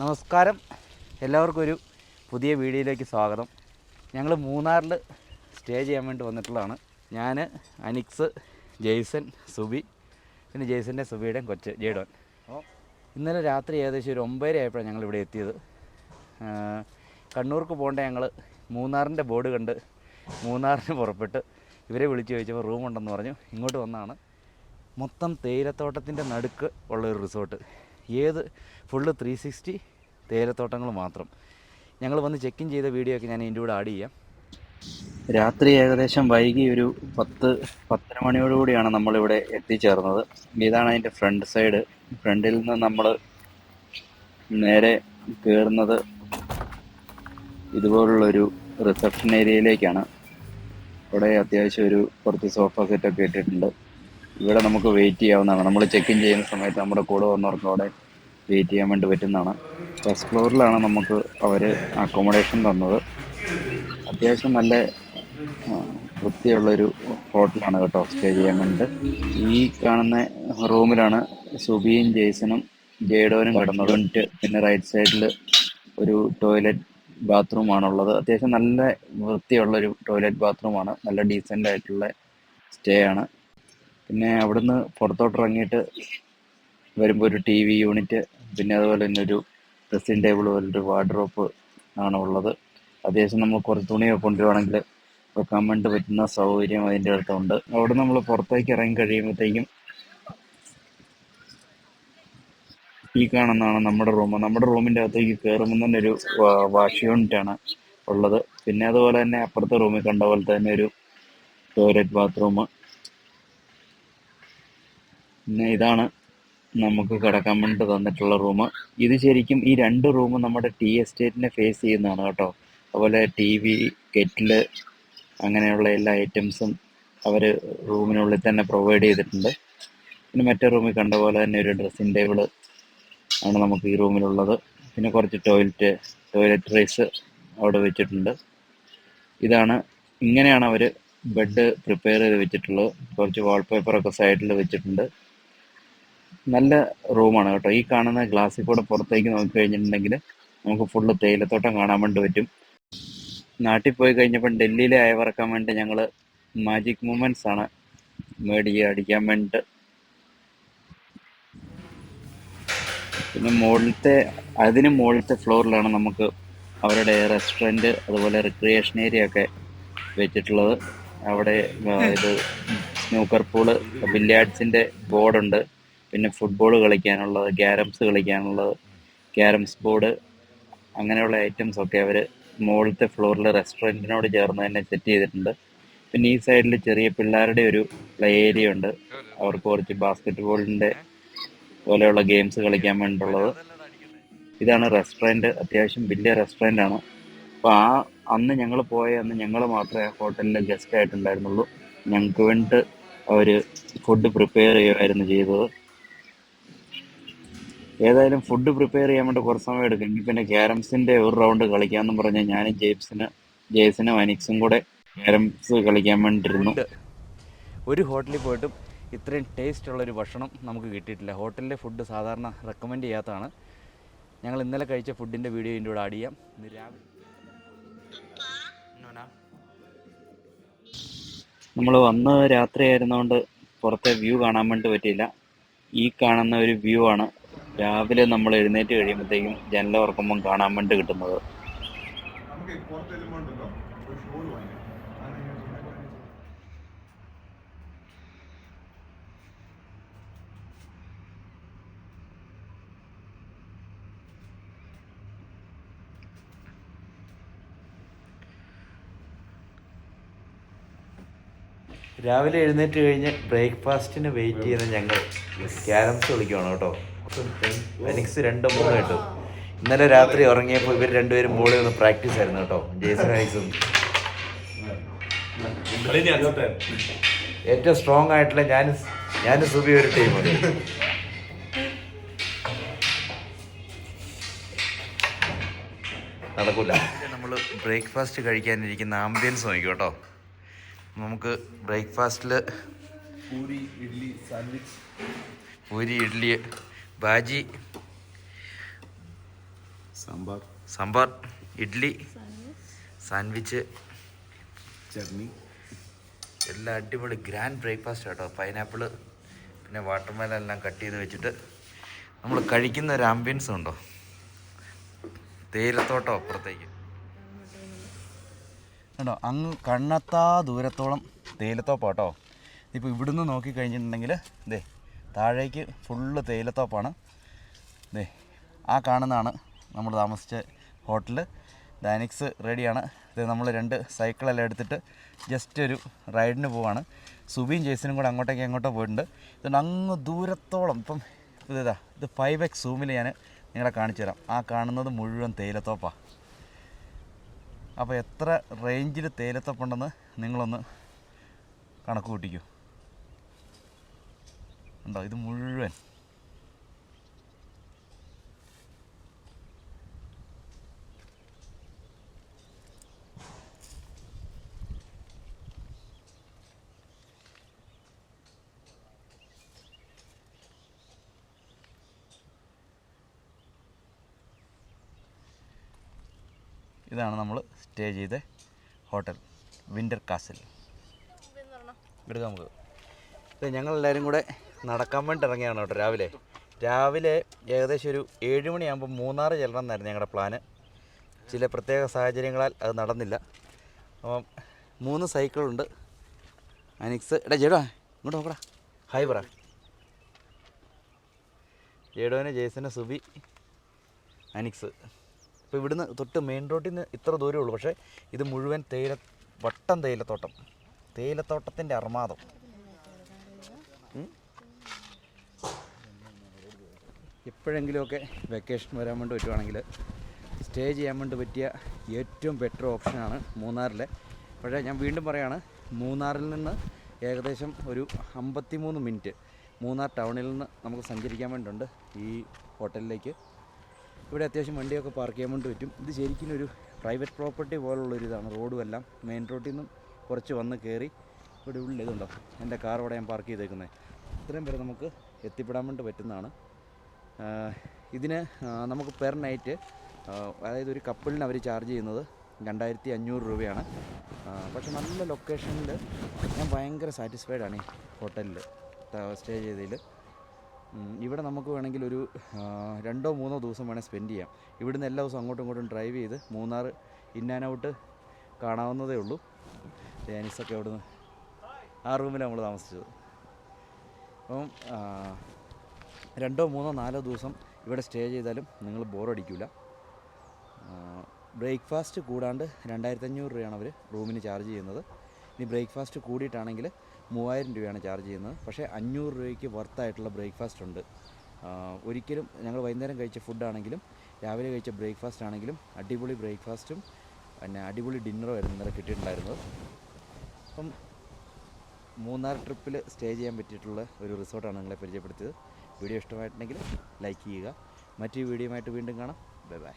നമസ്കാരം. എല്ലാവർക്കും ഒരു പുതിയ വീഡിയോയിലേക്ക് സ്വാഗതം. ഞങ്ങൾ മൂന്നാറിൽ സ്റ്റേ ചെയ്യാൻ വേണ്ടി വന്നിട്ടുള്ളതാണ്. ഞാൻ അനിക്സ് ജെയ്സൺ സുബി പിന്നെ ജെയ്സന്റെ സുബിയുടെയും കൊച്ച് ജെയ്ഡോൻ. ഇന്നലെ രാത്രി ഏകദേശം ഒരു ഒമ്പതര ആയപ്പോഴാണ് ഞങ്ങൾ ഇവിടെ എത്തിയത്. കണ്ണൂർക്ക് പോകേണ്ട ഞങ്ങൾ മൂന്നാറിന്റെ ബോർഡ് കണ്ട് മൂന്നാറിന് പുറപ്പെട്ട് ഇവരെ വിളിച്ച് ചോദിച്ചപ്പോൾ റൂമുണ്ടെന്ന് പറഞ്ഞു. ഇങ്ങോട്ട് വന്നാണ്. മൊത്തം തേയിലത്തോട്ടത്തിന്റെ നടുക്ക് ഉള്ളൊരു റിസോർട്ട്. ഏത് ഫുള്ള് ത്രീ സിക്സ്റ്റി തേയിലത്തോട്ടങ്ങൾ മാത്രം. ഞങ്ങൾ വന്ന് ചെക്ക് ഇൻ ചെയ്ത വീഡിയോ ഒക്കെ ഞാൻ ഇതിന്റെ കൂടെ ആഡ് ചെയ്യാം. രാത്രി ഏകദേശം വൈകി ഒരു പത്ത് പത്തര മണിയോടുകൂടിയാണ് നമ്മളിവിടെ എത്തിച്ചേർന്നത്. ഇതാണ് അതിന്റെ ഫ്രണ്ട് സൈഡ് ഫ്രണ്ടിൽ നിന്ന് നമ്മൾ നേരെ കയറുന്നത് ഇതുപോലുള്ളൊരു റിസപ്ഷൻ ഏരിയയിലേക്കാണ് ഇവിടെ അത്യാവശ്യം ഒരു കുറച്ച് സോഫ സെറ്റൊക്കെ ഇട്ടിട്ടുണ്ട്. ഇവിടെ നമുക്ക് വെയിറ്റ് ചെയ്യാവുന്നതാണ്. നമ്മൾ ചെക്ക് ഇൻ ചെയ്യുന്ന സമയത്ത് നമ്മുടെ കൂടെ വന്നവർക്ക് അവിടെ വെയിറ്റ് ചെയ്യാൻ വേണ്ടി പറ്റുന്നതാണ്. ഫസ്റ്റ് ഫ്ലോറിലാണ് നമുക്ക് അവർ അക്കോമഡേഷൻ തന്നത്. അത്യാവശ്യം നല്ല വൃത്തിയുള്ളൊരു ഹോട്ടലാണ് കേട്ടോ സ്റ്റേ ചെയ്യാൻ വേണ്ടിയിട്ട് ഈ കാണുന്ന റൂമിലാണ് സുബിയും ജെയ്സണും ജേഡോനും കിടന്നത്. പിന്നെ റൈറ്റ് സൈഡിൽ ഒരു ടോയ്ലറ്റ് ബാത്റൂമാണുള്ളത് അത്യാവശ്യം നല്ല വൃത്തിയുള്ളൊരു ടോയ്ലറ്റ് ബാത്റൂമാണ് നല്ല ഡീസന്റ് ആയിട്ടുള്ള സ്റ്റേ ആണ്. പിന്നെ അവിടുന്ന് പുറത്തോട്ട് ഇറങ്ങിയിട്ട് വരുമ്പോൾ ഒരു ടി വി യൂണിറ്റ് പിന്നെ അതുപോലെ തന്നെ ഒരു ഡ്രസ്സിങ് ടേബിൾ പോലൊരു വാർഡ്രോപ്പ് ആണ് ഉള്ളത്. അത്യാവശ്യം നമ്മൾ കുറച്ച് തുണിയൊക്കെ കൊണ്ടുവരുവാണെങ്കിൽ വെക്കാൻ വേണ്ടി പറ്റുന്ന സൗകര്യം അതിന്റെ അടുത്തുണ്ട്. അവിടെ നമ്മൾ പുറത്തേക്ക് ഇറങ്ങി കഴിയുമ്പോഴത്തേക്കും ഈ കാണുന്നതാണ് നമ്മുടെ റൂം നമ്മുടെ റൂമിന്റെ അകത്തേക്ക് കയറുമ്പോൾ തന്നെ ഒരു വാഷ് യൂണിറ്റാണ് ഉള്ളത്. പിന്നെ അതുപോലെ തന്നെ അപ്പുറത്തെ റൂമിൽ കണ്ട പോലെ തന്നെ ഒരു ടോയ്ലറ്റ് ബാത്റൂം പിന്നെ ഇതാണ് നമുക്ക് കിടക്കാൻ വേണ്ടി തന്നിട്ടുള്ള റൂം ഇത് ശരിക്കും ഈ രണ്ട് റൂമും നമ്മുടെ ടീ എസ്റ്റേറ്റിനെ ഫേസ് ചെയ്യുന്നതാണ് കേട്ടോ. അതുപോലെ ടി വി കെറ്റിൽ അങ്ങനെയുള്ള എല്ലാ ഐറ്റംസും അവർ റൂമിനുള്ളിൽ തന്നെ പ്രൊവൈഡ് ചെയ്തിട്ടുണ്ട്. പിന്നെ മറ്റേ റൂമിൽ കണ്ട പോലെ തന്നെ ഒരു ഡ്രസ്സിങ് ടേബിൾ ആണ് നമുക്ക് ഈ റൂമിലുള്ളത്. പിന്നെ കുറച്ച് ടോയ്ലറ്റ് ടോയ്ലറ്റ് ടോയ്ലറ്ററീസ് അവിടെ വെച്ചിട്ടുണ്ട്. ഇതാണ് ഇങ്ങനെയാണ് അവർ ബെഡ് പ്രിപ്പയർ ചെയ്ത് വെച്ചിട്ടുള്ളത്. കുറച്ച് വാൾപേപ്പറൊക്കെ സൈഡിൽ വെച്ചിട്ടുണ്ട്. നല്ല റൂമാണ് കേട്ടോ. ഈ കാണുന്ന ഗ്ലാസ്സിൽ കൂടെ പുറത്തേക്ക് നോക്കി കഴിഞ്ഞിട്ടുണ്ടെങ്കിൽ നമുക്ക് ഫുള്ള് തേയിലത്തോട്ടം കാണാൻ വേണ്ടി പറ്റും. നാട്ടിൽ പോയി കഴിഞ്ഞപ്പോൾ ഡൽഹിയിലെ അയവിറക്കാൻ വേണ്ടി ഞങ്ങൾ മാജിക് മൂമെന്റ്സ് ആണ് മേടിക്കുക അടിക്കാൻ വേണ്ടിയിട്ട്. പിന്നെ മുകളിലത്തെ അതിന് മുകളിലത്തെ ഫ്ലോറിലാണ് നമുക്ക് അവരുടെ റെസ്റ്റോറന്റ് അതുപോലെ റിക്രിയേഷൻ ഏരിയ ഒക്കെ വെച്ചിട്ടുള്ളത്. അവിടെ ഇത് സ്നൂക്കർ പൂൾ ബില്യാർഡ്സിന്റെ ബോർഡുണ്ട് പിന്നെ ഫുട്ബോൾ കളിക്കാനുള്ളത് ക്യാരംസ് കളിക്കാനുള്ളത് ക്യാരംസ് ബോർഡ് അങ്ങനെയുള്ള ഐറ്റംസ് ഒക്കെ അവർ മുകളിലത്തെ ഫ്ലോറിൽ റെസ്റ്റോറന്റിനോട് ചേർന്ന് തന്നെ സെറ്റ് ചെയ്തിട്ടുണ്ട്. പിന്നെ ഈ സൈഡിൽ ചെറിയ പിള്ളേരുടെ ഒരു പ്ലേ ഏരിയ ഉണ്ട്. അവർക്ക് കുറച്ച് ബാസ്കറ്റ് ബോളിന്റെ പോലെയുള്ള ഗെയിംസ് കളിക്കാൻ വേണ്ടിയിട്ടുള്ളത്. ഇതാണ് റെസ്റ്റോറന്റ് അത്യാവശ്യം വലിയ റെസ്റ്റോറന്റ് ആണ്. അപ്പോൾ ആ അന്ന് ഞങ്ങൾ പോയ അന്ന് ഞങ്ങൾ മാത്രമേ ആ ഹോട്ടലിൽ ഗസ്റ്റ് ആയിട്ടുണ്ടായിരുന്നുള്ളൂ. ഞങ്ങൾക്ക് വേണ്ടിയിട്ട് അവർ ഫുഡ് പ്രിപ്പയർ ചെയ്യുമായിരുന്നു ചെയ്തത്. ഏതായാലും ഫുഡ് പ്രിപ്പയർ ചെയ്യാൻ വേണ്ടി കുറച്ച് സമയം എടുക്കും. എങ്കിൽ പിന്നെ ക്യാരംസിന്റെ ഒരു റൗണ്ട് കളിക്കാമെന്ന് പറഞ്ഞാൽ ഞാനും ജെയ്ബ്സിന് ജെയ്സിനും അനിക്സും കൂടെ ക്യാരംസ് കളിക്കാൻ വേണ്ടിയിരുന്നു. ഒരു ഹോട്ടലിൽ പോയിട്ടും ഇത്രയും ടേസ്റ്റ് ഉള്ളൊരു ഭക്ഷണം നമുക്ക് കിട്ടിയിട്ടില്ല. ഹോട്ടലിലെ ഫുഡ് സാധാരണ റെക്കമെൻഡ് ചെയ്യാത്തതാണ്. ഞങ്ങൾ ഇന്നലെ കഴിച്ച ഫുഡിന്റെ വീഡിയോ ഇതിന്റെ കൂടെ ആഡ് ചെയ്യാം. ഇന്ന് രാവിലെ നമ്മൾ വന്ന് രാത്രി ആയിരുന്നതുകൊണ്ട് പുറത്തെ വ്യൂ കാണാൻ വേണ്ടി പറ്റിയില്ല. ഈ കാണുന്ന ഒരു വ്യൂ ആണ്. രാവിലെ നമ്മൾ എഴുന്നേറ്റ് കഴിയുമ്പോഴത്തേക്കും ജനല ഉറക്കുമ്പം കാണാൻ വേണ്ടി കിട്ടുന്നത്. രാവിലെ എഴുന്നേറ്റ് കഴിഞ്ഞ് ബ്രേക്ക്ഫാസ്റ്റിന് വെയിറ്റ് ചെയ്യുന്ന ഞങ്ങൾ ക്യാരംസ് കളിക്കുകയാണ് കേട്ടോ. ഫെനിക്സ് രണ്ടും മൂന്നും കിട്ടും. ഇന്നലെ രാത്രി ഉറങ്ങിയപ്പോൾ ഇവർ രണ്ടുപേരും ബോളിൽ ഒന്ന് പ്രാക്ടീസ് ആയിരുന്നു കേട്ടോ. ജേസൺ ഫെനിക്സും ഏറ്റവും സ്ട്രോങ് ആയിട്ടുള്ള ഞാൻ ഞാൻ സുബി ഒരു ടീം അത് നടക്കൂല. നമ്മൾ ബ്രേക്ക്ഫാസ്റ്റ് കഴിക്കാനിരിക്കുന്ന ആംബിയൻസ് നോക്കി കേട്ടോ. നമുക്ക് ബ്രേക്ക്ഫാസ്റ്റിൽ പൂരി ഇഡ്ഡലി സാൻഡ്വിച്ച് പൂരി ഇഡ്ഡലി ബാജി സാമ്പാർ. സാമ്പാർ ഇഡ്ഡലി സാൻഡ്വിച്ച് ചട്നി. എല്ലാം അടിപൊളി ഗ്രാൻഡ് ബ്രേക്ക്ഫാസ്റ്റ് കേട്ടോ പൈനാപ്പിൾ പിന്നെ വാട്ടർമെലൻ എല്ലാം കട്ട് ചെയ്ത് വെച്ചിട്ട് നമ്മൾ കഴിക്കുന്ന ഒരു ആംബിയൻസ് ഉണ്ടോ? തേയിലത്തോട്ടോ അപ്പുറത്തേക്ക്. കേട്ടോ അങ്ങ് കണ്ണത്താ ദൂരത്തോളം തേയിലത്തോപ്പാട്ടോ. ഇപ്പോൾ ഇവിടുന്ന് നോക്കിക്കഴിഞ്ഞിട്ടുണ്ടെങ്കിൽ ഇതേ താഴേക്ക് ഫുള്ള് തേയിലത്തോപ്പാണ്. ദേ ആ കാണുന്നതാണ് നമ്മൾ താമസിച്ച ഹോട്ടൽ ഡാനിക്സ് റെഡിയാണ്. ഇത് നമ്മൾ രണ്ട് സൈക്കിളെല്ലാം എടുത്തിട്ട് ജസ്റ്റ് ഒരു റൈഡിന് പോവാണ്. സുബിയും ജെയ്സിനും കൂടെ അങ്ങോട്ടേക്ക് അങ്ങോട്ടോ പോയിട്ടുണ്ട്. ഇതുകൊണ്ട് അങ്ങ് ദൂരത്തോളം. ഇപ്പം ഇത് ഇതാ ഫൈവ് എക്സ് സൂമിൽ ഞാൻ നിങ്ങളെ കാണിച്ചു തരാം. ആ കാണുന്നത് മുഴുവൻ തേയിലത്തോപ്പാണ് അപ്പോൾ എത്ര റേഞ്ചിൽ തേയിലത്തോപ്പുണ്ടെന്ന് നിങ്ങളൊന്ന് കണക്ക് കൂട്ടിക്കൂ. ഉണ്ടോ ഇത് മുഴുവൻ? ഇതാണ് നമ്മൾ സ്റ്റേ ചെയ്ത ഹോട്ടൽ വിന്റർ കാസിൽ. എടുക്കാം നമുക്ക്. ഞങ്ങൾ ഞങ്ങളെല്ലാവരും കൂടെ നടക്കാൻ വേണ്ടി ഇറങ്ങിയാണ് കേട്ടോ രാവിലെ. രാവിലെ ഏകദേശം ഒരു ഏഴ് മണിയാകുമ്പോൾ മൂന്നാർ ചെല്ലണം എന്നായിരുന്നു ഞങ്ങളുടെ പ്ലാന് ചില പ്രത്യേക സാഹചര്യങ്ങളാൽ അത് നടന്നില്ല. അപ്പം മൂന്ന് സൈക്കിളുണ്ട്. അനിക്സ് എടാ ജേഡോ ഇങ്ങോട്ട് നോക്കടാ. ഹായ് പറ. ജേഡോന് ജേസന് സുബി അനിക്സ്. ഇപ്പോൾ ഇവിടുന്ന് തൊട്ട് മെയിൻ റോഡിൽ നിന്ന് ഇത്ര ദൂരമേ ഉള്ളൂ. പക്ഷേ ഇത് മുഴുവൻ തേയില വട്ടം തേയിലത്തോട്ടം. തേയിലത്തോട്ടത്തിന്റെ അർമാദം എപ്പോഴെങ്കിലുമൊക്കെ വെക്കേഷൻ വരാൻ വേണ്ടി പറ്റുവാണെങ്കിൽ സ്റ്റേ ചെയ്യാൻ വേണ്ടി പറ്റിയ ഏറ്റവും ബെറ്റർ ഓപ്ഷനാണ് മൂന്നാറിലെ. പക്ഷേ ഞാൻ വീണ്ടും പറയാണ് മൂന്നാറിൽ നിന്ന് ഏകദേശം ഒരു അമ്പത്തിമൂന്ന് മിനിറ്റ് മൂന്നാർ ടൗണിൽ നിന്ന് നമുക്ക് സഞ്ചരിക്കാൻ വേണ്ടിയുണ്ട് ഈ ഹോട്ടലിലേക്ക്. ഇവിടെ അത്യാവശ്യം വണ്ടിയൊക്കെ പാർക്ക് ചെയ്യാൻ വേണ്ടി പറ്റും. ഇത് ശരിക്കും ഒരു പ്രൈവറ്റ് പ്രോപ്പർട്ടി പോലുള്ളൊരു ഇതാണ്. റോഡും എല്ലാം മെയിൻ റോഡിൽ നിന്നും കുറച്ച് വന്ന് കയറി ഇവിടെ ഉള്ളിൽ ഇതുണ്ടോ? എന്റെ കാർ ഇവിടെ ഞാൻ പാർക്ക് ചെയ്തേക്കുന്നത് ഇത്രയും പേര് നമുക്ക് എത്തിപ്പെടാൻ വേണ്ടി പറ്റുന്നതാണ്. ഇതിന് നമുക്ക് പെർ നൈറ്റ് അതായത് ഒരു കപ്പിളിന് അവർ ചാർജ് ചെയ്യുന്നത് രണ്ടായിരത്തി അഞ്ഞൂറ് രൂപയാണ്. പക്ഷെ നല്ല ലൊക്കേഷനിൽ ഞാൻ ഭയങ്കര സാറ്റിസ്ഫൈഡ് ആണ് ഈ ഹോട്ടലിൽ സ്റ്റേ ചെയ്തതിൽ ഇവിടെ നമുക്ക് വേണമെങ്കിൽ ഒരു രണ്ടോ മൂന്നോ ദിവസം വേണേൽ സ്പെൻഡ് ചെയ്യാം. ഇവിടുന്ന് എല്ലാ ദിവസവും അങ്ങോട്ടും ഇങ്ങോട്ടും ഡ്രൈവ് ചെയ്ത് മൂന്നാർ ഇൻ ആൻഡ് ഔട്ട് കാണാവുന്നതേ ഉള്ളൂ. ഡാനിസൊക്കെ അവിടുന്ന് ആ റൂമിലാണ് നമ്മൾ താമസിച്ചത്. അപ്പം രണ്ടോ മൂന്നോ നാലോ ദിവസം ഇവിടെ സ്റ്റേ ചെയ്താലും നിങ്ങൾ ബോറടിക്കില്ല ബ്രേക്ക്ഫാസ്റ്റ് കൂടാണ്ട് രണ്ടായിരത്തഞ്ഞൂറ് രൂപയാണ് അവർ റൂമിന് ചാർജ് ചെയ്യുന്നത്. ഇനി ബ്രേക്ക്ഫാസ്റ്റ് കൂടിയിട്ടാണെങ്കിൽ മൂവായിരം രൂപയാണ് ചാർജ് ചെയ്യുന്നത്. പക്ഷേ അഞ്ഞൂറ് രൂപയ്ക്ക് വർത്തായിട്ടുള്ള ബ്രേക്ക്ഫാസ്റ്റ് ഉണ്ട്. ഒരിക്കലും ഞങ്ങൾ വൈകുന്നേരം കഴിച്ച ഫുഡാണെങ്കിലും രാവിലെ കഴിച്ച ബ്രേക്ക്ഫാസ്റ്റ് ആണെങ്കിലും അടിപൊളി ബ്രേക്ക്ഫാസ്റ്റും പിന്നെ അടിപൊളി ഡിന്നറും ആയിരുന്നു ഇന്നലെ കിട്ടിയിട്ടുണ്ടായിരുന്നത്. അപ്പം മൂന്നാർ ട്രിപ്പിൽ സ്റ്റേ ചെയ്യാൻ പറ്റിയിട്ടുള്ള ഒരു റിസോർട്ടാണ് നിങ്ങളെ പരിചയപ്പെടുത്തിയത്. വീഡിയോ ഇഷ്ടമായിട്ടുണ്ടെങ്കിൽ ലൈക്ക് ചെയ്യുക. മറ്റൊരു വീഡിയോയുമായിട്ട് വീണ്ടും കാണാം. Bye bye.